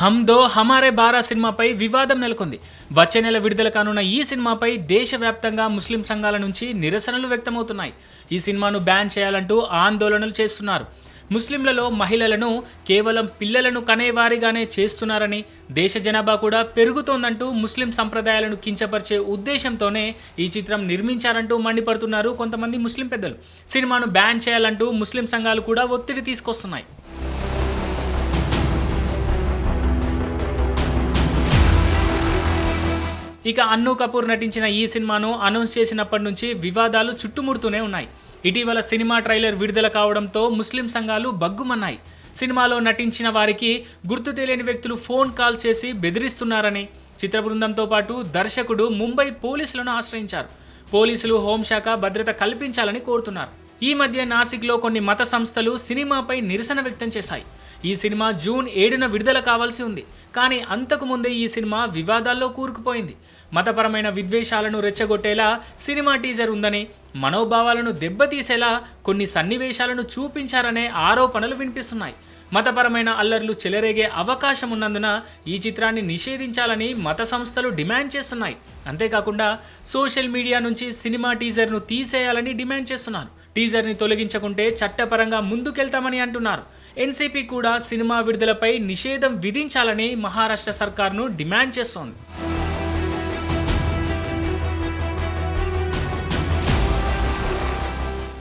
హమ్ దో హమారే బారా సినిమాపై వివాదం నెలకొంది. వచ్చే నెల విడుదల కానున్న ఈ సినిమాపై దేశవ్యాప్తంగా ముస్లిం సంఘాల నుంచి నిరసనలు వ్యక్తమవుతున్నాయి. ఈ సినిమాను బ్యాన్ చేయాలంటూ ఆందోళనలు చేస్తున్నారు. ముస్లింలలో మహిళలను కేవలం పిల్లలను కనేవారిగానే చేస్తున్నారని దేశ జనాభా కూడా పెరుగుతోందంటూ ముస్లిం సంప్రదాయాలను కించపరిచే ఉద్దేశంతోనే ఈ చిత్రం నిర్మించారంటూ మండిపడుతున్నారు కొంతమంది ముస్లిం పెద్దలు. సినిమాను బ్యాన్ చేయాలంటూ ముస్లిం సంఘాలు కూడా ఒత్తిడి తీసుకొస్తున్నాయి. ఇక అన్ను కపూర్ నటించిన ఈ సినిమాను అనౌన్స్ చేసినప్పటి నుంచి వివాదాలు చుట్టుముడుతూనే ఉన్నాయి. ఇటీవల సినిమా ట్రైలర్ విడుదల కావడంతో ముస్లిం సంఘాలు బగ్గుమన్నాయి. సినిమాలో నటించిన వారికి గుర్తు తెలియని వ్యక్తులు ఫోన్ కాల్ చేసి బెదిరిస్తున్నారని చిత్ర బృందంతో పాటు దర్శకుడు ముంబై పోలీసులను ఆశ్రయించారు. పోలీసులు హోంశాఖ భద్రత కల్పించాలని కోరుతున్నారు. ఈ మధ్య నాసిక్లో కొన్ని మత సంస్థలు సినిమాపై నిరసన వ్యక్తం చేశాయి. ఈ సినిమా జూన్ ఏడున విడుదల కావాల్సి ఉంది. కానీ అంతకు ముందే ఈ సినిమా వివాదాల్లో కూరుకుపోయింది. మతపరమైన విద్వేషాలను రెచ్చగొట్టేలా సినిమా టీజర్ ఉందని మనోభావాలను దెబ్బతీసేలా కొన్ని సన్నివేశాలను చూపించారనే ఆరోపణలు వినిపిస్తున్నాయి. మతపరమైన అల్లర్లు చెలరేగే అవకాశం ఉన్నందున ఈ చిత్రాన్ని నిషేధించాలని మత సంస్థలు డిమాండ్ చేస్తున్నాయి. అంతేకాకుండా సోషల్ మీడియా నుంచి సినిమా టీజర్ను తీసేయాలని డిమాండ్ చేస్తున్నారు. టీజర్ని తొలగించకుంటే చట్టపరంగా ముందుకెళ్తామని అంటున్నారు. ఎన్సీపీ కూడా సినిమా విడుదలపై నిషేధం విధించాలని మహారాష్ట్ర సర్కార్ను డిమాండ్ చేస్తోంది.